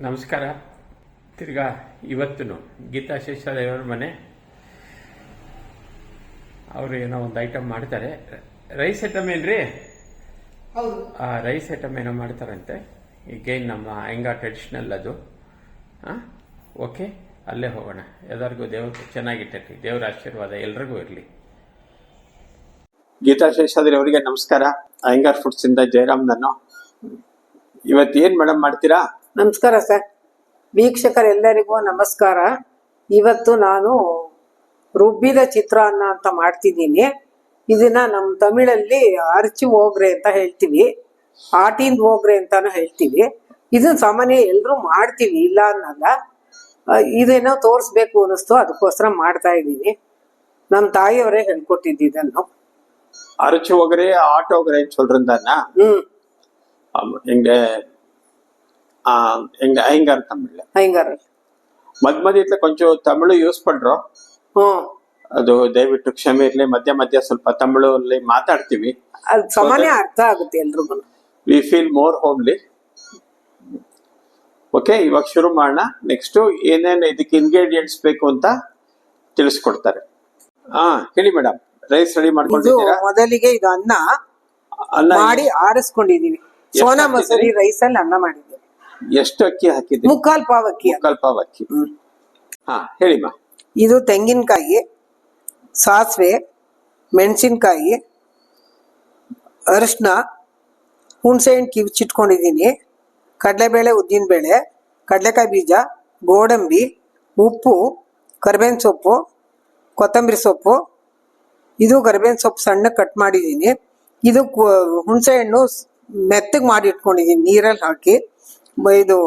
ನಮಸ್ಕಾರ. ತಿರ್ಗಾ ಇವತ್ತು ಗೀತಾ ಶೇಷಾದೇವರ ಮನೆ. ಅವರು ಏನೋ ಒಂದು ಐಟಮ್ ಮಾಡ್ತಾರೆ. ರೈಸ್ ಐಟಮ್ ಏನ್ರಿ? ಹೌದು. ಆ ರೈಸ್ ಐಟಮ್ ಏನೋ ಮಾಡ್ತಾರಂತೆ. ಈಗೇನು ನಮ್ಮ ಹೆಂಗ ಟ್ರೆಡಿಷ್ನಲ್ ಅದು. ಹಾಂ ಓಕೆ ಅಲ್ಲೇ ಹೋಗೋಣ. ಎಲ್ಲರಿಗೂ ದೇವ್ರ ಚೆನ್ನಾಗಿಟ್ಟೈತಿ ದೇವರ ಆಶೀರ್ವಾದ ಎಲ್ರಿಗೂ ಇರಲಿ. ಗೀತಾ ಶೇಷಾದ್ರಿ ಅವರಿಗೆ ನಮಸ್ಕಾರ. ಅಯ್ಯಂಗಾರ್ ಫುಡ್ಸ್ ಇಂದ ಜಯರಾಮ್ ನಾನು ಇವತ್ತು ಏನ್ ಮೇಡಮ್ ಮಾಡ್ತೀರಾ? ನಮಸ್ಕಾರ ಸರ್ ವೀಕ್ಷಕರೆಲ್ಲರಿಗೂ ನಮಸ್ಕಾರ ಇವತ್ತು ನಾನು ರುಬ್ಬಿದ ಚಿತ್ರಾನ್ನ ಅಂತ ಮಾಡ್ತಿದ್ದೀನಿ ಇದನ್ನ ನಮ್ಮ ತಮಿಳಲ್ಲಿ ಅರಚಿ ಹೋಗ್ರೆ ಅಂತ ಹೇಳ್ತೀವಿ ಆಟಿಂದ ಹೋಗ್ರೆ ಅಂತಾನು ಹೇಳ್ತೀವಿ ಇದನ್ನ ಸಾಮಾನ್ಯ ಎಲ್ಲರೂ ಮಾಡ್ತೀವಿ ಇಲ್ಲ ಅನ್ನಲ್ಲ ಆ, ಇದೇನೋ ತೋರಿಸ್ಬೇಕು ಅನ್ನಿಸ್ತು ಅದಕ್ಕೋಸ್ಕರ ಮಾಡ್ತಾ ಇದ್ದೀನಿ ನಮ್ಮ ತಾಯಿಯವರೇ ಹೇಳ್ಕೊಟ್ಟಿದ್ದು ಇದನ್ನು அரைச்சு ஒகரே ஆட்டோ ஒகரேன்னு சொல்றேன்தானா ಹ್ಮ್ எங்க ஆ, எங்க ஐங்கார் தமிழ்ல ஐங்கார் ಮಧ್ಯ ಮಧ್ಯ ಕೊಂಚ ತಮಿಳು ಯೂಸ್ ಪಡ್ರು. ಹ್ಮ್ ಅದು ದಯವಿಟ್ಟು ಕ್ಷಮೆ ಇರ್ಲಿ ಮಧ್ಯ ಮಧ್ಯ ಸ್ವಲ್ಪ ತಮಿಳಲ್ಲಿ ಮಾತಾಡ್ತೀವಿ. ಸಾಮಾನ್ಯ ಅರ್ಥ ಆಗುತ್ತೆ ಎಲ್ರಿಗೂ we feel more homely okay ಇವಾಗ ಶುರು ಮಾಡೋಣ. ನೆಕ್ಸ್ಟ್ ಏನೇನು ಇದಕ್ಕೆ ಇಂಗ್ರೀಡಿಯೆಂಟ್ಸ್ ಬೇಕು ಅಂತ ತಿಳಿಸ್ಕೊಡ್ತಾರೆ. ಹಾ ಹೇಳಿ ಮೇಡಮ್ ರೈಸ್ ರೆಡಿ ಮಾಡ್ಕೊಂಡಿದ್ದೀರಾ? ಮೊದಲಿಗೆ ಇದು ಅನ್ನ ಅನ್ನ ಮಾಡಿ ಆರಿಸ್ಕೊಂಡಿದೀವಿ. ಸೋನಾ ಮಸೂರಿ ಅಲ್ಲಿ ಅನ್ನ ಮಾಡಿದ್ವಿ. ಎಷ್ಟು ಅಕ್ಕಿ ಹಾಕಿದ್ರಿ ಮುಕ್ಕಾಲ್ ಪಾವ್ ಅಕ್ಕಿ. ಮುಕ್ಕಾಲ್ ಪಾವ್ ಅಕ್ಕಿ ಹಾ ಹೇಳಿಮ್ಮ ಇದು ತೆಂಗಿನಕಾಯಿ ಸಾಸಿವೆ ಮೆಣಸಿನಕಾಯಿ ಅರಿಶಿನ ಹುಣಸೆಹಣ್ಣು ಕಿವಿಚಿಟ್ಕೊಂಡಿದ್ದೀನಿ ಕಡಲೆಬೇಳೆ ಉದ್ದಿನಬೇಳೆ ಕಡಲೆಕಾಯಿ ಬೀಜ ಗೋಡಂಬಿ ಉಪ್ಪು ಕರಿಬೇವಿನ ಸೊಪ್ಪು ಕೊತ್ತಂಬರಿ ಸೊಪ್ಪು. ಇದು ಕರ್ಬೇವಿನ ಸೊಪ್ಪು ಸಣ್ಣ ಕಟ್ ಮಾಡಿದ್ದೀನಿ. ಇದು ಹುಣಸೆ ಹಣ್ಣು ಮೆತ್ತಗೆ ಮಾಡಿ ಇಟ್ಕೊಂಡಿದ್ದೀನಿ ನೀರಲ್ಲಿ ಹಾಕಿ. ಇದು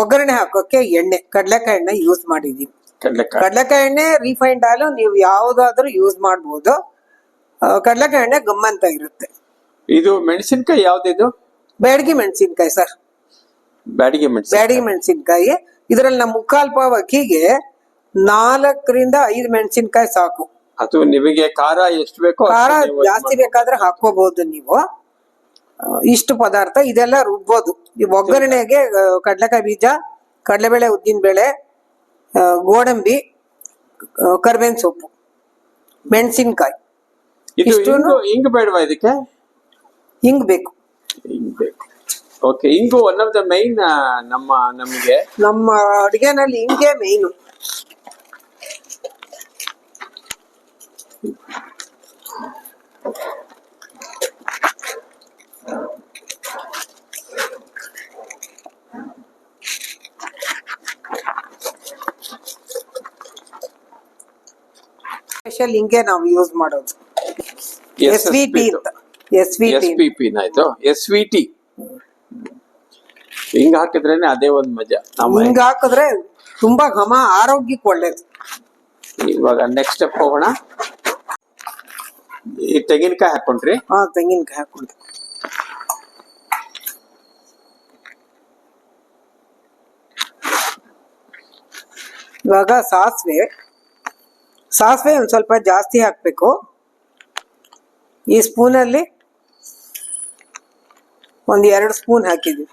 ಒಗ್ಗರಣೆ ಹಾಕೋಕೆ ಎಣ್ಣೆ ಕಡಲೆಕಾಯಿ ಎಣ್ಣೆ ಯೂಸ್ ಮಾಡಿದೀನಿ. ಕಡ್ಲೆಕಾಯಿ. ಕಡಲೆಕಾಯಿ ಎಣ್ಣೆ ರಿಫೈಂಡ್ ಆಯಿಲ್ ನೀವು ಯಾವ್ದಾದ್ರು ಯೂಸ್ ಮಾಡಬಹುದು ಕಡಲೆಕಾಯಿ ಎಣ್ಣೆ ಗಮ್ಮಂತ ಇರುತ್ತೆ. ಇದು ಮೆಣಸಿನಕಾಯಿ ಯಾವ್ದಿದು? ಬ್ಯಾಡಗಿ ಮೆಣಸಿನ್ಕಾಯಿ ಸರ್. ಬ್ಯಾಡಗಿ ಮೆಣಸಿನ ಬ್ಯಾಡಗಿ ಮೆಣಸಿನ್ಕಾಯಿ. ಇದರಲ್ಲಿ ನಮ್ಮ ಮುಕ್ಕಾಲ್ ಪಾವ್ ಅಕ್ಕಿಗೆ ನಾಲ್ಕರಿಂದ ಐದು ಮೆಣಸಿನ್ಕಾಯಿ ಸಾಕು. ಅದು ನಿಮಗೆ ಖಾರ ಎಷ್ಟು ಬೇಕೋ ಖಾರ ಜಾಸ್ತಿ. ಬೇಕಾದ್ರೆ ಹಾಕೋಬಹುದು ನೀವು. ಇಷ್ಟು ಪದಾರ್ಥ ಇದೆಲ್ಲ ರುಬ್ಬೋದು. ಈ ಒಗ್ಗರಣೆಗೆ ಕಡಲೆಕಾಯಿ ಬೀಜ ಕಡಲೆಬೇಳೆ ಉದ್ದಿನ ಬೇಳೆ ಗೋಡಂಬಿ ಕರ್ಬೇವಿನ ಸೊಪ್ಪು ಮೆಣಸಿನಕಾಯಿ. ಇಷ್ಟು ಹಿಂಗ್ ಬೇಡವಾ ಇದಕ್ಕೆ? ಹಿಂಗ್ ಬೇಕು. ಇಂಗು ಬೇಕು. ಓಕೆ ಹಿಂಗು ಒನ್ ಆಫ್ ದ ಮೈನ್ ನಮ್ಮ ನಮಗೆ. ನಮ್ಮ ಅಡುಗೆನಲ್ಲಿ ಹಿಂಗೆ ಮೇಯ್ನು ಸ್ಪೆಷಲ್ ಹಿಂಗೆ ನಾವು ಯೂಸ್ ಮಾಡೋದು. ಎಸ್ ವಿ ಟಿ ಅಂತ. S V S P P ಇದು. ಎಸ್ ವಿ ಟಿ ಹಿಂಗ ಹಾಕಿದ್ರೇನೆ ಅದೇ ಒಂದ್ ಮಜಾ. ನಮ್ಮ ಹಿಂಗ್ ಹಾಕಿದ್ರೆ ತುಂಬಾ ಘಮ ಆರೋಗ್ಯಕ್ಕೆ ಒಳ್ಳೇದು. ಇವಾಗ ನೆಕ್ಸ್ಟ್ ಸ್ಟೆಪ್ ಹೋಗೋಣ. ಈ ತೆಂಗಿನಕಾಯಿ ಹಾಕೊಂಡ್ರಿ. ಹಾ ತೆಂಗಿನಕಾಯಿ ಹಾಕೊಂಡ್ರಿ ಇವಾಗ ಸಾಸಿವೆ. ಸಾಸಿವೆ ಒಂದು ಸ್ವಲ್ಪ ಜಾಸ್ತಿ ಹಾಕಬೇಕು. ಈ ಸ್ಪೂನಲ್ಲಿ ಒಂದು ಎರಡು ಸ್ಪೂನ್ ಹಾಕಿದ್ವಿ.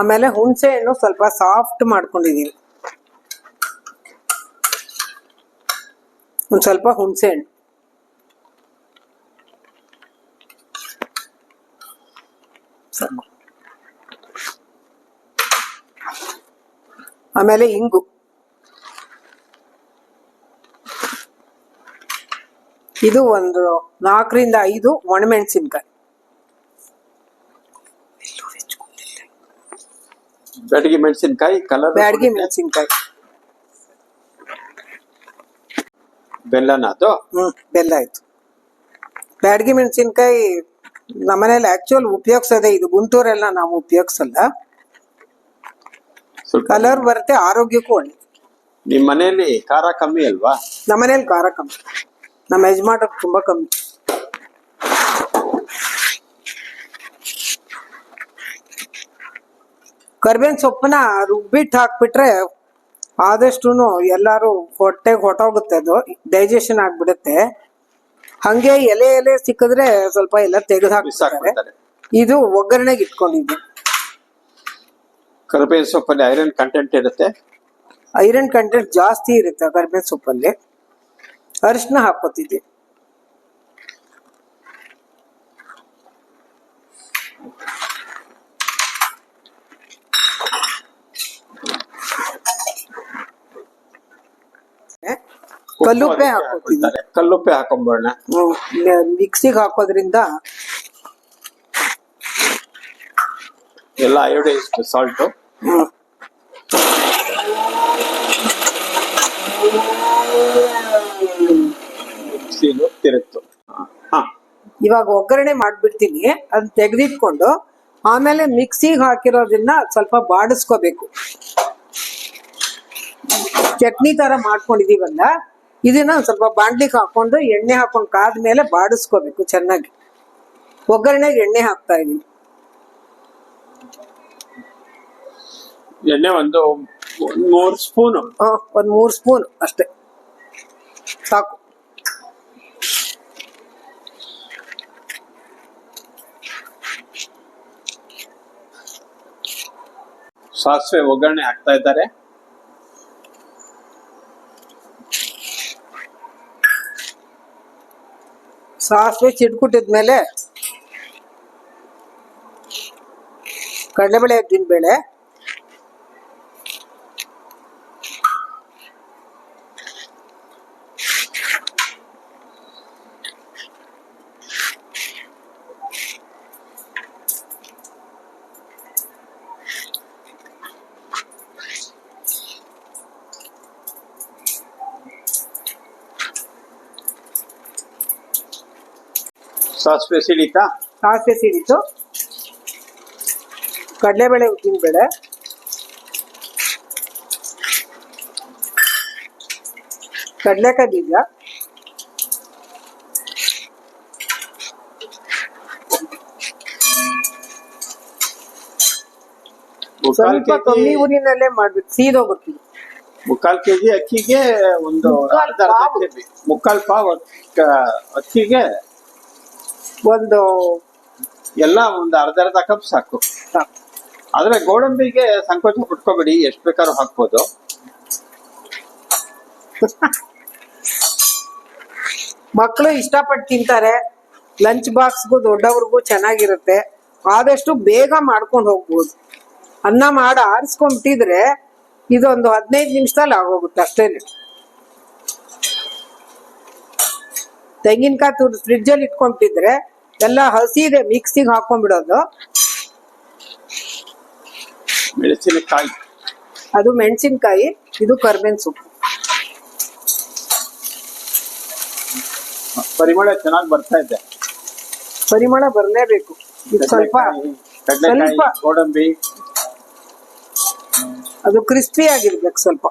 ಆಮೇಲೆ ಹುಣಸೆ ಹಣ್ಣು ಸ್ವಲ್ಪ ಸಾಫ್ಟ್ ಮಾಡ್ಕೊಂಡಿದ್ದೀವಿ ಒಂದು ಸ್ವಲ್ಪ ಹುಣಸೆ ಹಣ್ಣು ಆಮೇಲೆ ಇಂಗು. ಇದು ಒಂದು ನಾಲ್ಕರಿಂದ ಐದು ಒಣಮೆಣಸಿನ್ಕಾಯಿ. ಬ್ಯಾಡಗಿ ಮೆಣಸಿನಕಾಯಿ ಕಲರ್ ಬ್ಯಾಡಗಿ ಮೆಣಸಿನ್ಕಾಯಿ. ಬೆಲ್ಲನ ಅದು? ಹ್ಮ್ ಬೆಲ್ಲ ಆಯ್ತು. ಬ್ಯಾಡಗಿ ಮೆಣಸಿನ್ಕಾಯಿ ನಮ್ಮನೇಲಿ ಆಕ್ಚುಲ್ ಉಪಯೋಗಿಸೋದೆ ಇದು. ಗುಂಟೂರೆಲ್ಲ ನಾವು ಉಪಯೋಗಿಸಲ್ಲ. ಕಲರ್ ಬರುತ್ತೆ ಆರೋಗ್ಯಕ್ಕೂ ಒಳ್ಳೆ ನಿಮ್ಮನೇಲಿ ಮನೆಯಲ್ಲಿ ಖಾರ ಕಮ್ಮಿ ಅಲ್ವಾ? ನಮ್ಮನೇಲಿ ಖಾರ ಕಮ್ಮಿ. ನಮ್ಮ ಯಜಮಾನ್ರಿಗೆ ತುಂಬ ಕಮ್ಮಿ. ಕರ್ಬೇವಿನ ಸೊಪ್ಪನ್ನ ರುಬ್ಬಿಟ್ಟು ಹಾಕ್ಬಿಟ್ರೆ ಆದಷ್ಟು ಎಲ್ಲರೂ ಹೊಟ್ಟೆಗೆ ಹೊಟ್ಟೋಗುತ್ತೆ ಅದು ಡೈಜೆಷನ್ ಆಗ್ಬಿಡುತ್ತೆ. ಹಂಗೆ ಎಲೆ ಎಲೆ ಸಿಕ್ಕಿದ್ರೆ ಸ್ವಲ್ಪ ಎಲ್ಲ ತೆಗೆದು ಹಾಕ್ತಾರೆ ಇದು ಒಗ್ಗರಣೆಗೆ ಇಟ್ಕೊಂಡಿದ್ದೆ. ಕರಿಬೇವಿನ ಸೊಪ್ಪಲ್ಲಿ ಐರನ್ ಕಂಟೆಂಟ್ ಇರುತ್ತೆ? ಐರನ್ ಕಂಟೆಂಟ್ ಜಾಸ್ತಿ ಇರುತ್ತೆ ಕರ್ಬೇವಿನ ಸೊಪ್ಪಲ್ಲಿ. ಅರಿಶಿನ ಹಾಕೋತಿದ್ದೆ ಕಲ್ಲುಪ್ಪೆ ಹಾಕೋತಿದ್ದೆ ಹಾಕೊಳ್ತಾರೆ. ಕಲ್ಲುಪ್ಪೆ ಹಾಕೊಂಬೋಣ ಮಿಕ್ಸಿಗೆ ಹಾಕೋದ್ರಿಂದ ಎಲ್ಲ ಐಡೈಸ್ ಸಾಲ್ಟು ತಿರುಗ್ತು. ಹಾ. ಇವಾಗ ಒಗ್ಗರಣೆ ಮಾಡ್ಬಿಡ್ತೀನಿ. ಅದನ್ನ ತೆಗೆದಿಟ್ಕೊಂಡು ಆಮೇಲೆ ಮಿಕ್ಸಿಗೆ ಹಾಕಿರೋದನ್ನ ಸ್ವಲ್ಪ ಬಾಡಿಸ್ಕೋಬೇಕು. ಚಟ್ನಿ ತರ ಮಾಡ್ಕೊಂಡಿದೀವಲ್ಲ ಇದನ್ನ ಸ್ವಲ್ಪ ಬಾಂಡ್ಲಿಗೆ ಹಾಕೊಂಡು ಎಣ್ಣೆ ಹಾಕೊಂಡು ಕಾದ್ಮೇಲೆ ಬಾಡಿಸ್ಕೋಬೇಕು ಚೆನ್ನಾಗಿ. ಒಗ್ಗರಣೆಗೆ ಎಣ್ಣೆ ಹಾಕ್ತಾ ಇದೀನಿ. ಎಣ್ಣೆ ಒಂದು ಮೂರು ಸ್ಪೂನು. ಒಂದ್ ಮೂರ್ ಸ್ಪೂನ್ ಅಷ್ಟೇ. ಸಾಕು. ಸಾಸಿವೆ ಒಗ್ಗರಣೆ ಹಾಕ್ತಾ ಇದ್ದಾರೆ. ಸಾಸಿವೆ ಚಿಟ್ಕುಟ್ಟಿದ್ಮೇಲೆ ಕಡಲೆಬೇಳೆ ಬೇಳೆ. ಸಾಸಿವೆ ಸಿಡಿತಾ ಸಾಸಿವೆ ಸಿಡಿತು ಕಡಲೆಬೇಳೆ ಉದ್ದಿನಬೇಳೆ ಕಡಲೆಕಾಯಿ ಬೀಜ. ಸ್ವಲ್ಪ ಕಮ್ಮಿ ಊರಿನಲ್ಲೇ ಮಾಡ್ಬೇಕು ಸೀದೋಗುತ್ತೆ ಮುಕ್ಕಾಲ್ ಕೆಜಿ ಅಕ್ಕಿಗೆ ಒಂದು ಮುಕ್ಕಾಲ್ ಪಾವು. ಅಕ್ಕಿಗೆ ಒಂದು ಎಲ್ಲ ಒಂದು ಅರ್ಧ ಅರ್ಧ ಕಪ್ ಸಾಕು. ಆದ್ರೆ ಗೋಡಂಬಿಗೆ ಸಂಕೋಚ ಪಟ್ಕೋಬೇಡಿ ಎಷ್ಟು ಬೇಕಾದ್ರೂ ಹಾಕ್ಬೋದು. ಮಕ್ಕಳು ಇಷ್ಟಪಟ್ಟು ತಿಂತಾರೆ ಲಂಚ್ ಬಾಕ್ಸ್ಗೂ ದೊಡ್ಡವ್ರಿಗೂ ಚೆನ್ನಾಗಿರುತ್ತೆ. ಆದಷ್ಟು ಬೇಗ ಮಾಡ್ಕೊಂಡು ಹೋಗ್ಬೋದು. ಅನ್ನ ಮಾಡಿ ಆರಿಸ್ಕೊಂಡ್ಬಿಟ್ಟಿದ್ರೆ ಇದೊಂದು ಹದಿನೈದು ನಿಮಿಷದಲ್ಲಿ ಆಗೋಗುತ್ತೆ ಅಷ್ಟೇನೆ. ತೆಂಗಿನಕಾಯಿ ತುರ್ದು ಫ್ರಿಡ್ಜಲ್ಲಿ ಇಟ್ಕೊಂಡ್ಬಿಟ್ಟಿದ್ರೆ ಎಲ್ಲ ಹಸಿ ಇದೆ ಮಿಕ್ಸಿಗೆ ಹಾಕೊಂಡ್ಬಿಡೋದು. ಮೆಣಸಿನಕಾಯಿ. ಅದು ಮೆಣಸಿನಕಾಯಿ ಇದು ಕರ್ಬೇವಿನ ಸೊಪ್ಪು. ಪರಿಮಳ ಚೆನ್ನಾಗಿ ಬರ್ತಾ ಇದೆ. ಪರಿಮಳ ಬರಲೇಬೇಕು. ಇದು ಸ್ವಲ್ಪ ಸ್ವಲ್ಪ ಗೋಡಂಬಿ. ಅದು ಕ್ರಿಸ್ಪಿ ಆಗಿರ್ಬೇಕು ಸ್ವಲ್ಪ.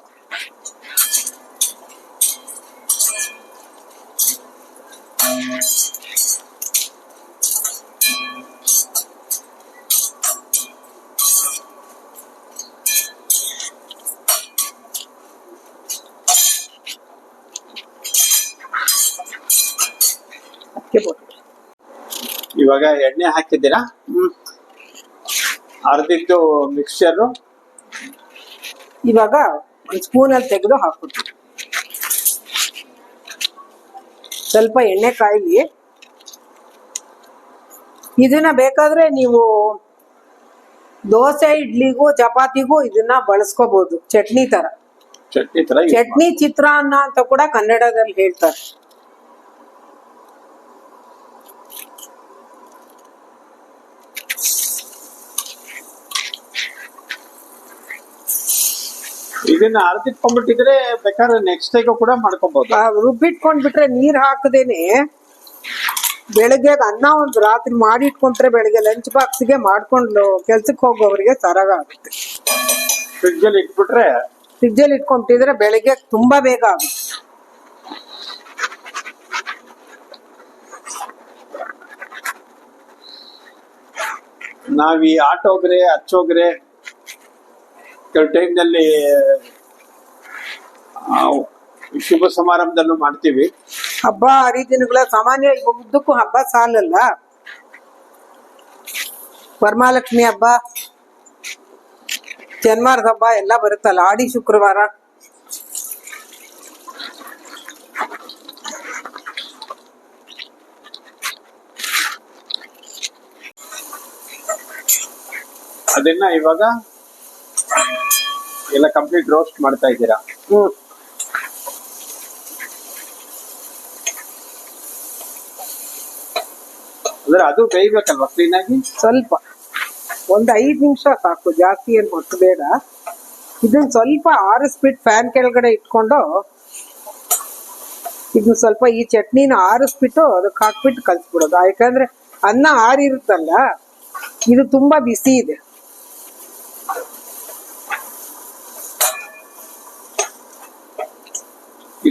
ಇವಾಗ ಎಣ್ಣೆ ಹಾಕಿದ್ದೀರಾ. ಅರ್ಧಿದ್ದು ಮಿಕ್ಸರ್ ಇವಾಗ ಒಂದು ಸ್ಪೂನಲ್ಲಿ ತೆಗೆದು ಹಾಕ್ಬಿಡ್ತೀವಿ ಸ್ವಲ್ಪ ಎಣ್ಣೆ ಕಾಯಿಲಿ. ಇದನ್ನ ಬೇಕಾದ್ರೆ ನೀವು ದೋಸೆ ಇಡ್ಲಿಗೂ ಚಪಾತಿಗೂ ಇದನ್ನ ಬಳಸ್ಕೋಬಹುದು ಚಟ್ನಿ ತರ. ಚಟ್ನಿ ತರ ಚಟ್ನಿ ಚಿತ್ರಾನ್ನ ಅಂತ ಕೂಡ ಕನ್ನಡದಲ್ಲಿ ಹೇಳ್ತಾರೆ ಮಾಡಿ. ಇದನ್ನ ಅರ್ಧಿಟ್ಕೊಂಡ್ಬಿಟ್ಟಿದ್ರೆ ಬೇಕಾದ್ರೆ ನೆಕ್ಸ್ಟ್ ಡೇಗೂ ಕೂಡ ಮಾಡ್ಕೊಬಹುದು ರುಬ್ಬಿಟ್ಕೊಂಡ್ ರುಬ್ಬಿಟ್ಕೊಂಡ್ಬಿಟ್ರೆ ನೀರ್ ಹಾಕದೇನೆ ಬೆಳಗ್ಗೆ ಅನ್ನ ಒಂದು ರಾತ್ರಿ ಮಾಡಿ ಇಟ್ಕೊಂಡ್ರೆ ಬೆಳಗ್ಗೆ ಲಂಚ್ ಬಾಕ್ಸ್ಗೆ ಮಾಡ್ಕೊಂಡು ಕೆಲ್ಸಕ್ಕೆ ಹೋಗೋವರಿಗೆ ಸರಾಗ ಆಗುತ್ತೆ. ಫ್ರಿಡ್ಜ್ ಅಲ್ಲಿ ಇಟ್ಬಿಟ್ರೆ ಫ್ರಿಜ್ಜಲ್ಲಿ ಇಟ್ಕೊಂಡ್ಬಿಟ್ಟಿದ್ರೆ ಬೆಳಗ್ಗೆ ತುಂಬಾ ಬೇಗ ಆಗುತ್ತೆ. ನಾವ್ ಈ ಆಟೋಗ್ರೆ ಹಚ್ಚೋಗ್ರೆ ಕೆಲವು ಟೈಮ್ನಲ್ಲಿ ಶುಭ ಸಮಾರಂಭದಲ್ಲೂ ಮಾಡ್ತೀವಿ. ಹಬ್ಬ ಹರಿದಿನಗಳ ಸಾಮಾನ್ಯ ಉದ್ದಕ್ಕೂ ಹಬ್ಬ ಸಾಲಲ್ಲ. ವರಮಹಾಲಕ್ಷ್ಮಿ ಹಬ್ಬ ಜನ್ಮಾರ್ದ ಹಬ್ಬ ಎಲ್ಲ ಬರುತ್ತಲ್ಲ ಆಡಿ ಶುಕ್ರವಾರ. ಅದನ್ನ ಇವಾಗ? ಎಲ್ಲ ಕಂಪ್ಲೀಟ್ ರೋಸ್ಟ್ ಮಾಡ್ತಾ ಇದ್ದೀರಾ? ಹ್ಮ್. ಅಂದ್ರೆ ಅದು ಬೇಯ್ಬೇಕಲ್ವಾ ಕ್ಲೀನ್ ಆಗಿ? ಸ್ವಲ್ಪ. ಒಂದು ಐದು ನಿಮಿಷ ಸಾಕು ಜಾಸ್ತಿ ಏನ್ ಹೊತ್ತು ಬೇಡ. ಇದನ್ನ ಸ್ವಲ್ಪ ಆರಿಸ್ಬಿಟ್ಟು ಫ್ಯಾನ್ ಕೆಳಗಡೆ ಇಟ್ಕೊಂಡು ಇದನ್ನ ಸ್ವಲ್ಪ ಈ ಚಟ್ನಿನ ಆರಿಸ್ಬಿಟ್ಟು ಅದಕ್ಕೆ ಹಾಕ್ಬಿಟ್ಟು ಕಲ್ಸ್ಬಿಡೋದು. ಯಾಕಂದ್ರೆ ಅನ್ನ ಆರಿರುತ್ತಲ್ಲ ಇದು ತುಂಬಾ ಬಿಸಿ ಇದೆ.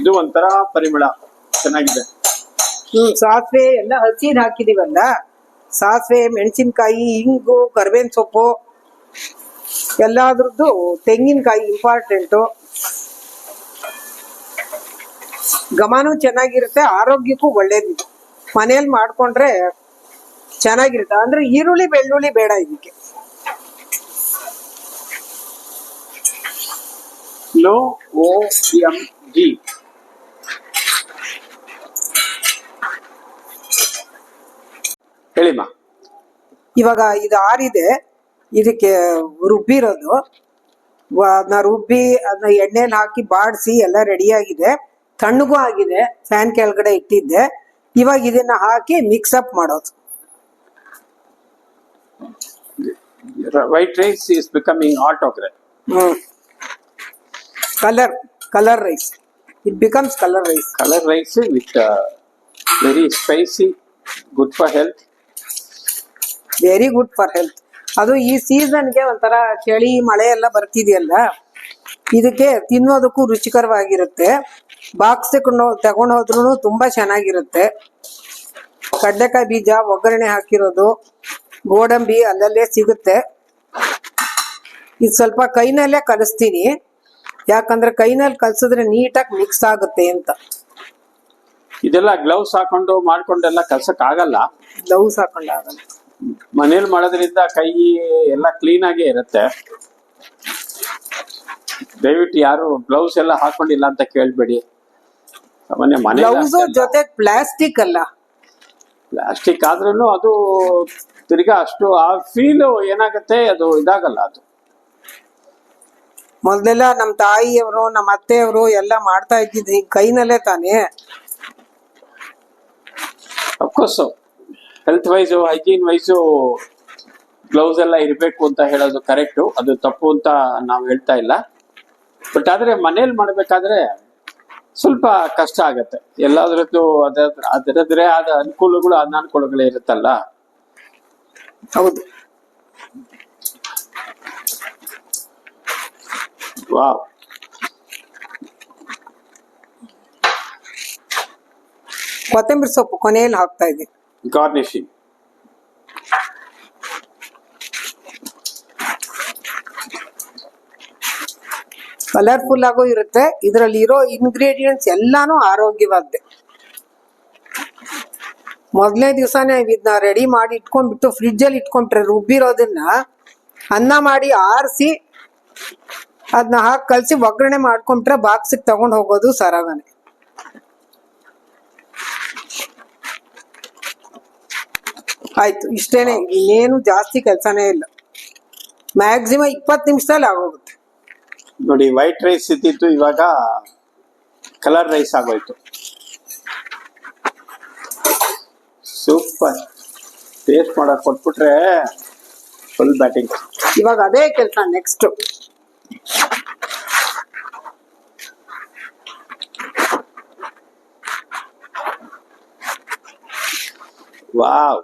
ಇದು ಒಂಥರ ಪರಿಮಳ. ಚೆನ್ನಾಗಿದೆ. ಹ್ಮ್ ಸಾಸಿವೆ ಎಲ್ಲ ಹಸಿದ್ ಹಾಕಿದೀವಲ್ಲ ಸಾಸಿವೆ ಮೆಣಸಿನ್ಕಾಯಿ ಹಿಂಗು ಕರ್ಬೇವಿನ ಸೊಪ್ಪು ಎಲ್ಲಾದ್ರದ್ದು ತೆಂಗಿನಕಾಯಿ ಇಂಪಾರ್ಟೆಂಟು ಗಮನೂ ಚೆನ್ನಾಗಿರುತ್ತೆ ಆರೋಗ್ಯಕ್ಕೂ ಒಳ್ಳೇದಿದೆ ಮನೇಲಿ ಮಾಡ್ಕೊಂಡ್ರೆ ಚೆನ್ನಾಗಿರುತ್ತೆ. ಅಂದ್ರೆ ಈರುಳ್ಳಿ ಬೆಳ್ಳುಳ್ಳಿ ಬೇಡ ಇದಕ್ಕೆ. ಲೋ ಓ ಎಂ ಜಿ ಹೇಳಿಮ್ಮ. ಇವಾಗ ಇದು ಆರಿದೆ ಇದಕ್ಕೆ ರುಬ್ಬಿರೋದು ಅದನ್ನ ರುಬ್ಬಿ ಅದನ್ನ ಎಣ್ಣೆಲಿ ಹಾಕಿ ಬಾಡಿಸಿ ಎಲ್ಲ ರೆಡಿಯಾಗಿದೆ ತಣ್ಣಗೂ ಆಗಿದೆ ಫ್ಯಾನ್ ಕೆಳಗಡೆ ಇಟ್ಟಿದ್ದೆ. ಇವಾಗ ಇದನ್ನ ಹಾಕಿ ಮಿಕ್ಸ್ ಅಪ್ ಮಾಡೋದು. White rice is becoming hot ಹೋಗ್ರೆ colour colour rice it becomes colour rice colour rice with very spicy good for health very good for health ಅದು ಈ ಸೀಸನ್ಗೆ ಒಂಥರ ಚಳಿ ಮಳೆ ಎಲ್ಲ ಬರ್ತಿದೆಯಲ್ಲ ಇದಕ್ಕೆ ತಿನ್ನೋದಕ್ಕೂ ರುಚಿಕರವಾಗಿರುತ್ತೆ. ಬಾಕ್ಸ್ ತಗೊಂಡು ಹೋದ್ರೂ ತುಂಬಾ ಚೆನ್ನಾಗಿರುತ್ತೆ. ಕಡ್ಲೆಕಾಯಿ ಬೀಜ ಒಗ್ಗರಣೆ ಹಾಕಿರೋದು ಗೋಡಂಬಿ ಅಲ್ಲಲ್ಲೇ ಸಿಗುತ್ತೆ. ಇದು ಸ್ವಲ್ಪ ಕೈನಲ್ಲೇ ಕಲಿಸ್ತೀನಿ. ಯಾಕಂದ್ರೆ ಕೈನಲ್ಲಿ ಕಲಸಿದ್ರೆ ನೀಟಾಗಿ ಮಿಕ್ಸ್ ಆಗುತ್ತೆ ಅಂತ. ಇದೆಲ್ಲ ಗ್ಲೌಸ್ ಹಾಕೊಂಡು ಮಾಡ್ಕೊಂಡೆಲ್ಲ ಕಲ್ಸಕ್ ಆಗಲ್ಲ ಗ್ಲೌಸ್ ಹಾಕೊಂಡಾಗಲ್ಲ. ಮನೇಲಿ ಮಾಡೋದ್ರಿಂದ ಕೈ ಎಲ್ಲ ಕ್ಲೀನ್ ಆಗೇ ಇರುತ್ತೆ. ದಯವಿಟ್ಟು ಯಾರು ಗ್ಲೌಸ್ ಎಲ್ಲ ಹಾಕೊಂಡಿಲ್ಲ ಅಂತ ಕೇಳ್ಬೇಡಿ. ಸಾಮಾನ್ಯ ಗ್ಲೌಸ್ ಮನೆ ಜೊತೆ ಪ್ಲಾಸ್ಟಿಕ್ ಅಲ್ಲ. ಪ್ಲಾಸ್ಟಿಕ್ ಆದ್ರೂ ಅದು ತಿರ್ಗಾ ಅಷ್ಟು ಆ ಫೀಲ್ ಏನಾಗುತ್ತೆ ಅದು ಇದಾಗಲ್ಲ ಅದು. ಮೊದಲೆಲ್ಲ ನಮ್ಮ ತಾಯಿಯವರು ನಮ್ಮ ಅತ್ತೆಯವರು ಎಲ್ಲ ಮಾಡ್ತಾ ಇದ್ದಿದ್ದು ಕೈನಲ್ಲೇ ತಾನೇ? Of course health wise hygiene wise gloves ಎಲ್ಲ ಇರಬೇಕು ಅಂತ ಹೇಳೋದು ಕರೆಕ್ಟು ಅದು ತಪ್ಪು ಅಂತ ನಾವು ಹೇಳ್ತಾ ಇಲ್ಲ. ಬಟ್ ಆದರೆ ಮನೇಲಿ ಮಾಡಬೇಕಾದ್ರೆ ಸ್ವಲ್ಪ ಕಷ್ಟ ಆಗುತ್ತೆ. ಎಲ್ಲಾದ್ರದ್ದು ಅದ ಅದರದ್ರೇ ಆದ ಅನುಕೂಲಗಳು ಅನಾನುಕೂಲಗಳು ಇರುತ್ತಲ್ಲ. ಹೌದು. ವಾವ್. ಕೊತ್ತಂಬರಿ ಸೊಪ್ಪು ಕೊನೆಯಲ್ಲಿ ಹಾಕ್ತಾ ಇದ್ದೀನಿ. ಗಾರ್ನಿಶಿಂಗ್ ಕಲರ್ಫುಲ್ ಆಗೂ ಇರುತ್ತೆ. ಇದರಲ್ಲಿ ಇರೋ ಇಂಗ್ರೀಡಿಯೆಂಟ್ಸ್ ಎಲ್ಲಾನು ಆರೋಗ್ಯವಾದ್ದೆ ಮೊದಲನೇ ದಿವಸನೇ ಇದನ್ನ ರೆಡಿ ಮಾಡಿ ಇಟ್ಕೊಂಡ್ಬಿಟ್ಟು ಫ್ರಿಡ್ಜಲ್ಲಿ ಇಟ್ಕೊಂಡ್ರೆ ರುಬ್ಬಿರೋದನ್ನ ಅನ್ನ ಮಾಡಿ ಆರಿಸಿ ಅದನ್ನ ಹಾಕಿ ಕಲಸಿ ಒಗ್ಗರಣೆ ಮಾಡ್ಕೊಂಡ್ರೆ ಬಾಕ್ಸಿಗೆ ತಗೊಂಡು ಹೋಗೋದು ಸರಾಗನೆ. ಆಯ್ತು. ಇಷ್ಟೇನೆ. ಇನ್ನೇನು ಜಾಸ್ತಿ ಕೆಲಸನೇ ಇಲ್ಲ. ಮ್ಯಾಕ್ಸಿಮಮ್ ಇಪ್ಪತ್ತು ನಿಮಿಷದಲ್ಲಿ ಆಗೋಗುತ್ತೆ. ನೋಡಿ ವೈಟ್ ರೈಸ್ ಇದ್ದಿತ್ತು ಇವಾಗ ಕಲರ್ ರೈಸ್ ಆಗೋಯ್ತು. ಸೂಪರ್ ಟೇಸ್ಟ್ ಮಾಡಕ್ ಕೊಟ್ಬಿಟ್ರೆ ಫುಲ್ ಬ್ಯಾಟಿಂಗ್ ಇವಾಗ ಅದೇ ಕೆಲಸ ನೆಕ್ಸ್ಟ್ ವಾವ್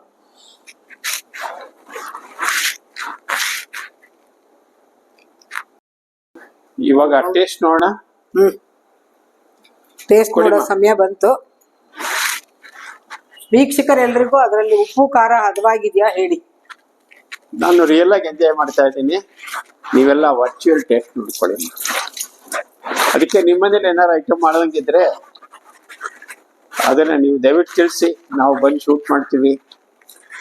ಇವಾಗ ಟೇಸ್ಟ್ ನೋಡೋಣ. ಹ್ಮ್. ಟೇಸ್ಟ್ ಕೊಡಿ ಸಮಯ ಬಂತು. ವೀಕ್ಷಕರೆಲ್ರಿಗೂ ಅದರಲ್ಲಿ ಉಪ್ಪು ಖಾರ ಹದವಾಗಿದ್ಯಾ ಹೇಳಿ. ನಾನು ರಿಯಲ್ ಆಗಿ ಎಂಜಾಯ್ ಮಾಡ್ತಾ ಇದ್ದೀನಿ. ನೀವೆಲ್ಲ ವರ್ಚುವಲ್ ಟೇಸ್ಟ್ ನೋಡ್ಕೊಳ್ಳಿ. ಅದಕ್ಕೆ ನಿಮ್ಮನೇಲಿ ಏನಾರು ಐಟಮ್ ಮಾಡೋಂಗಿದ್ರೆ ಅದನ್ನ ನೀವು ದಯವಿಟ್ಟು ತಿಳಿಸಿ. ನಾವು ಬಂದು ಶೂಟ್ ಮಾಡ್ತೀವಿ.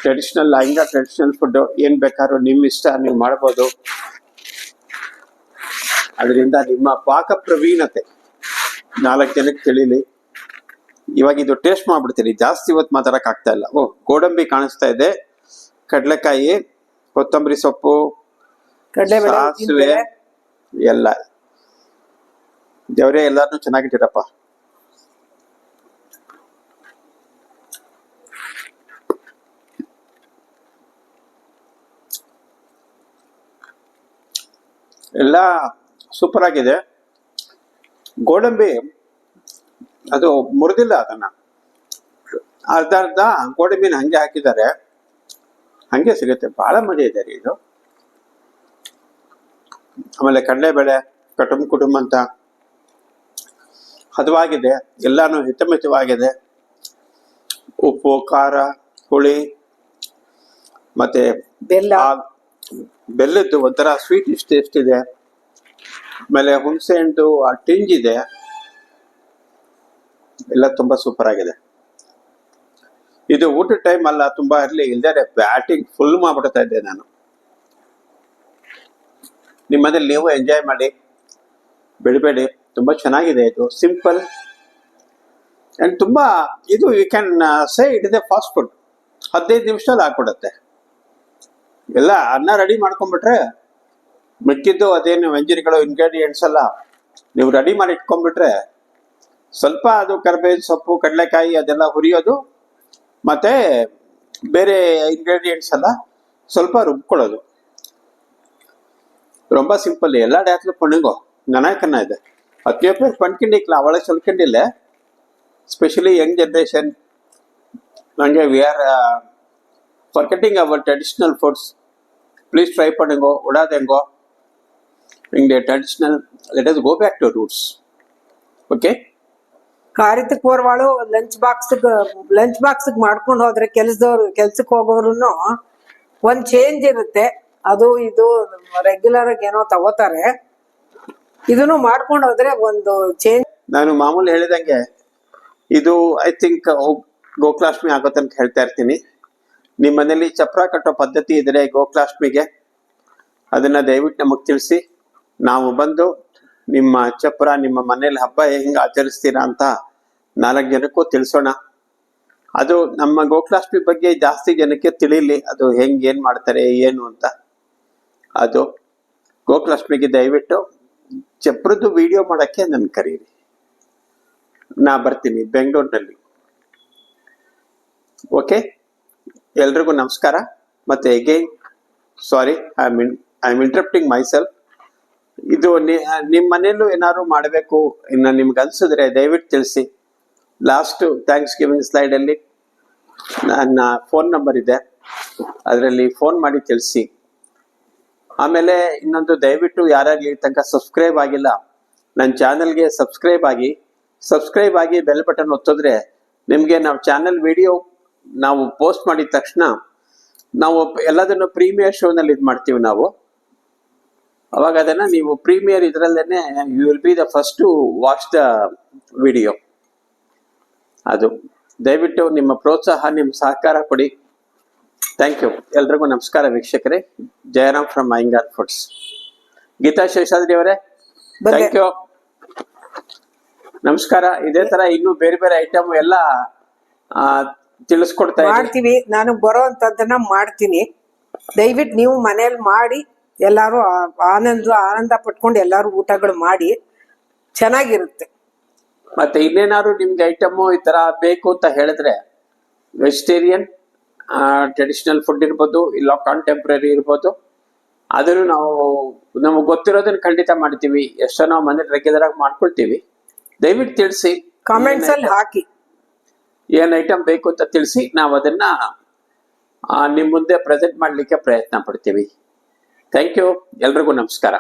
ಟ್ರೆಡಿಷನಲ್ ಲೈಂಗ ಟ್ರೆಡಿಷನಲ್ ಫುಡ್ ಏನ್ ಬೇಕಾದ್ರೂ ನಿಮ್ಮ ಇಷ್ಟ ನೀವು ಮಾಡ್ಬೋದು. ಅದರಿಂದ ನಿಮ್ಮ ಪಾಕ ಪ್ರವೀಣತೆ. ನಾಲ್ಕು ಜನಕ್ಕೆ ತಿಳಿಲಿ. ಇವಾಗ ಇದು ಟೇಸ್ಟ್ ಮಾಡ್ಬಿಡ್ತೀನಿ. ಜಾಸ್ತಿ ಇವತ್ತು ಮಾತಾಡಕ್ ಆಗ್ತಾ ಇಲ್ಲ. ಓ ಗೋಡಂಬಿ ಕಾಣಿಸ್ತಾ ಇದೆ. ಕಡಲೆಕಾಯಿ ಕೊತ್ತಂಬರಿ ಸೊಪ್ಪು ಸಾಸಿವೆ ಎಲ್ಲ. ದೇವ್ರೆ ಎಲ್ಲಾರನು ಚೆನ್ನಾಗಿಟ್ಟಿರಪ್ಪ. ಎಲ್ಲ ಸೂಪರ್ ಆಗಿದೆ. ಗೋಡಂಬಿ ಅದು ಮುರಿದಿಲ್ಲ ಅದನ್ನ. ಅರ್ಧ ಅರ್ಧ ಗೋಡಂಬಿನ ಹಂಗೆ ಹಾಕಿದ್ದಾರೆ. ಹಂಗೆ ಸಿಗುತ್ತೆ. ಬಹಳ ಮಜೆ ಇದೆ ರೀ ಇದು. ಆಮೇಲೆ ಕಡಲೆಬೇಳೆ ಕಟುಂಬ ಕುಟುಂಬ ಅಂತ. ಹದವಾಗಿದೆ. ಎಲ್ಲಾನು ಹಿತಮಿತವಾಗಿದೆ. ಉಪ್ಪು ಖಾರ ಹುಳಿ ಮತ್ತೆ ಬೆಲ್ಲ. ಬೆಲ್ಲದ್ದು ಒಂಥರ ಸ್ವೀಟ್ ಇಷ್ಟ ಎಷ್ಟಿದೆ ಆಮೇಲೆ ಹುಣಸೆ ಹಣ್ಣು, ಆ ಟಿಂಜ್ ಇದೆ. ಎಲ್ಲ ತುಂಬಾ ಸೂಪರ್ ಆಗಿದೆ. ಇದು ಊಟದ ಟೈಮ್ ಅಲ್ಲ, ತುಂಬಾ ಇರಲಿ ಇಲ್ದೇ ಬ್ಯಾಟಿಂಗ್ ಫುಲ್ ಮಾಡ್ಬಿಡ್ತಾ ಇದ್ದೆ ನಾನು. ನಿಮ್ಮನೇಲಿ ನೀವು ಎಂಜಾಯ್ ಮಾಡಿ. ಬಿಡಬೇಡಿ. ತುಂಬಾ ಚೆನ್ನಾಗಿದೆ ಇದು. ಸಿಂಪಲ್ ಅಂಡ್ ತುಂಬಾ ಇದು you can say it is fast food ಹದಿನೈದು ನಿಮಿಷದಲ್ಲಿ ಹಾಕ್ಬಿಡುತ್ತೆ ಎಲ್ಲ ಅನ್ನ ರೆಡಿ ಮಾಡ್ಕೊಂಡ್ಬಿಟ್ರೆ ಮಿಕ್ಕಿದ್ದು ಅದೇನು ವೆಂಜರಿಗಳು ಇಂಗ್ರೀಡಿಯೆಂಟ್ಸ್ ಎಲ್ಲ ನೀವು ರೆಡಿ ಮಾಡಿ ಇಟ್ಕೊಂಡ್ಬಿಟ್ರೆ ಸ್ವಲ್ಪ ಅದು ಕರಿಬೇವಿನ ಸೊಪ್ಪು ಕಡಲೆಕಾಯಿ ಅದೆಲ್ಲ ಹುರಿಯೋದು ಮತ್ತೆ ಬೇರೆ ಇಂಗ್ರೀಡಿಯೆಂಟ್ಸ್ ಎಲ್ಲ ಸ್ವಲ್ಪ ರುಬ್ಕೊಳ್ಳೋದು ரொம்ப ಸಿಂಪಲ್ ಎಲ್ಲ ಡಾಟ್ಲು ಪಣ್ಣಿಗೋ ನನಕನ್ನ ಇದೆ ಹತ್ತಿಯ ಪೇರ್ ಪಣ್ಕೊಂಡಿಕ್ಲ ಅವಳೆ ಚೊಲ್ಕೊಂಡಿಲ್ಲ ಸ್ಪೆಷಲಿ ಯಂಗ್ ಜನರೇಷನ್ ನನಗೆ we are forgetting our traditional foods please try பண்ணுங்கோ விடாதேங்கோ in the traditional, let us go back to roots. Okay? ಕಾರ್ಯಕ್ಕೆ ಹೋರ್ವಾಳು ಲಂಚ್ ಬಾಕ್ಸ್ ಲಂಚ್ ಬಾಕ್ಸ್ ಮಾಡ್ಕೊಂಡು ಹೋದ್ರೆ ಕೆಲಸದವ್ರು ಕೆಲ್ಸಕ್ಕೆ ಹೋಗೋರು ಒಂದ್ ಚೇಂಜ್ ಇರುತ್ತೆ ಅದು ಇದು ರೆಗ್ಯುಲರ್ ಏನೋ ತಗೋತಾರೆ ಇದನ್ನು ಮಾಡ್ಕೊಂಡು ಹೋದ್ರೆ ಒಂದು ಚೇಂಜ್ ನಾನು ಮಾಮೂಲಿ ಹೇಳಿದಂಗೆ ಇದು ಐ ಥಿಂಕ್ ಗೋಕುಲಾಷ್ಟಮಿ ಆಗುತ್ತೆ ಅಂತ ಹೇಳ್ತಾ ಇರ್ತೀನಿ ನಿಮ್ಮ ಮನೇಲಿ ಚಪ್ರ ಕಟ್ಟೋ ಪದ್ಧತಿ ಇದ್ರೆ ಗೋಕುಲಾಷ್ಟಮಿಗೆ ಅದನ್ನ ದಯವಿಟ್ಟು ನಮಗೆ ತಿಳಿಸಿ ನಾವು ಬಂದು ನಿಮ್ಮ ಚಪ್ರ ನಿಮ್ಮ ಮನೇಲಿ ಹಬ್ಬ ಹೆಂಗೆ ಆಚರಿಸ್ತೀರಾ ಅಂತ ನಾಲ್ಕು ಜನಕ್ಕೂ ತಿಳಿಸೋಣ. ಅದು ನಮ್ಮ ಗೋಕುಲಾಷ್ಟಮಿ ಬಗ್ಗೆ ಜಾಸ್ತಿ ಜನಕ್ಕೆ ತಿಳಿಲಿ, ಅದು ಹೆಂಗೆ, ಏನು ಮಾಡ್ತಾರೆ, ಏನು ಅಂತ. ಅದು ಗೋಕುಲಾಷ್ಟಮಿಗೆ ದಯವಿಟ್ಟು ಚಪ್ರದ್ದು ವಿಡಿಯೋ ಮಾಡಕ್ಕೆ ನನ್ ಕರೀರಿ. ನಾ ಬರ್ತೀನಿ ಬೆಂಗಳೂರಿನಲ್ಲಿ. ಓಕೆ? ಎಲ್ರಿಗೂ ನಮಸ್ಕಾರ. ಮತ್ತೆ again sorry I mean I am interrupting myself ಇದು ನಿಮ್ಮ ಮನೇಲೂ ಏನಾದ್ರು ಮಾಡಬೇಕು, ಇನ್ನು ನಿಮ್ಗೆ ಅನ್ಸಿದ್ರೆ ದಯವಿಟ್ಟು ತಿಳಿಸಿ. ಲಾಸ್ಟ್ ಥ್ಯಾಂಕ್ಸ್ ಗಿವಿಂಗ್ ಸ್ಲೈಡಲ್ಲಿ ನನ್ನ ಫೋನ್ ನಂಬರ್ ಇದೆ. ಅದರಲ್ಲಿ ಫೋನ್ ಮಾಡಿ ತಿಳಿಸಿ. ಆಮೇಲೆ ಇನ್ನೊಂದು, ದಯವಿಟ್ಟು ಯಾರಾಗಲಿ ತನಕ ಸಬ್ಸ್ಕ್ರೈಬ್ ಆಗಿಲ್ಲ ನನ್ನ ಚಾನಲ್ಗೆ ಸಬ್ಸ್ಕ್ರೈಬ್ ಆಗಿ ಸಬ್ಸ್ಕ್ರೈಬ್ ಆಗಿ ಬೆಲ್ ಬಟನ್ ಒತ್ತಿದ್ರೆ ನಿಮಗೆ ನಾವು ಚಾನಲ್ ವಿಡಿಯೋ ನಾವು ಪೋಸ್ಟ್ ಮಾಡಿದ ತಕ್ಷಣ ನಾವು ಎಲ್ಲದನ್ನು ಪ್ರೀಮಿಯರ್ ಶೋನಲ್ಲಿ ಇದು ಮಾಡ್ತೀವಿ ನಾವು. ಅವಾಗ ಅದನ್ನ ನೀವು premiere ಇದರಲ್ಲೇನೆ you will be the first to watch the video ಅದು. ದಯವಿಟ್ಟು ನಿಮ್ಮ ಪ್ರೋತ್ಸಾಹ ನಿಮ್ಮ ಸಹಕಾರ ಕೊಡಿ. ಥ್ಯಾಂಕ್ ಯು ಎಲ್ರಿಗೂ ನಮಸ್ಕಾರ ವೀಕ್ಷಕರೇ. ಜಯರಾಮ್ ಫ್ರಮ್ ಐಂಗಾರ್ ಫುಡ್ಸ್ ಗೀತಾ ಶೇಷಾದ್ರಿ ಅವರೇ. ಥ್ಯಾಂಕ್ ಯು ನಮಸ್ಕಾರ. ಇದೇ ತರ ಇನ್ನು ಬೇರೆ ಬೇರೆ ಐಟಮ್ ಎಲ್ಲ ತಿಳಿಸ್ಕೊಡ್ತಾ ಮಾಡ್ತೀವಿ. ನಾನು ಬರೋ ಅಂತದನ್ನ ಮಾಡ್ತೀನಿ. ದಯವಿಟ್ಟು ನೀವು ಮನೇಲಿ ಮಾಡಿ. ಎಲ್ಲಾರು ಆನಂದ ಆನಂದ ಪಟ್ಕೊಂಡು ಎಲ್ಲರೂ ಊಟಗಳು ಮಾಡಿ ಚೆನ್ನಾಗಿರುತ್ತೆ. ಮತ್ತೆ ಇನ್ನೇನಾದ್ರು ನಿಮ್ಗೆ ಐಟಮ್ ಈ ತರ ಬೇಕು ಅಂತ ಹೇಳಿದ್ರೆ ವೆಜಿಟೇರಿಯನ್ ಟ್ರೆಡಿಷನಲ್ ಫುಡ್ ಇರ್ಬೋದು ಇಲ್ಲ ಕಾಂಟೆಂಪ್ರರಿ ಇರ್ಬೋದು ಅದನ್ನು ನಾವು ನಮಗೆ ಗೊತ್ತಿರೋದನ್ನ ಖಂಡಿತ ಮಾಡ್ತೀವಿ. ಎಷ್ಟೋ ನಾವು ಮನೆ ರೆಗ್ಯುಲರ್ ಆಗಿ ಮಾಡ್ಕೊಳ್ತೀವಿ. ದಯವಿಟ್ಟು ತಿಳಿಸಿ. ಕಾಮೆಂಟ್ಸ್ ಅಲ್ಲಿ ಹಾಕಿ. ಏನ್ ಐಟಮ್ ಬೇಕು ಅಂತ ತಿಳಿಸಿ ನಾವು ಅದನ್ನ ನಿಮ್ಮ ನಿಮ್ ಮುಂದೆ ಪ್ರೆಸೆಂಟ್ ಮಾಡ್ಲಿಕ್ಕೆ ಪ್ರಯತ್ನ ಪಡ್ತೀವಿ. ಥ್ಯಾಂಕ್ ಯು ಎಲ್ರಿಗೂ ನಮಸ್ಕಾರ.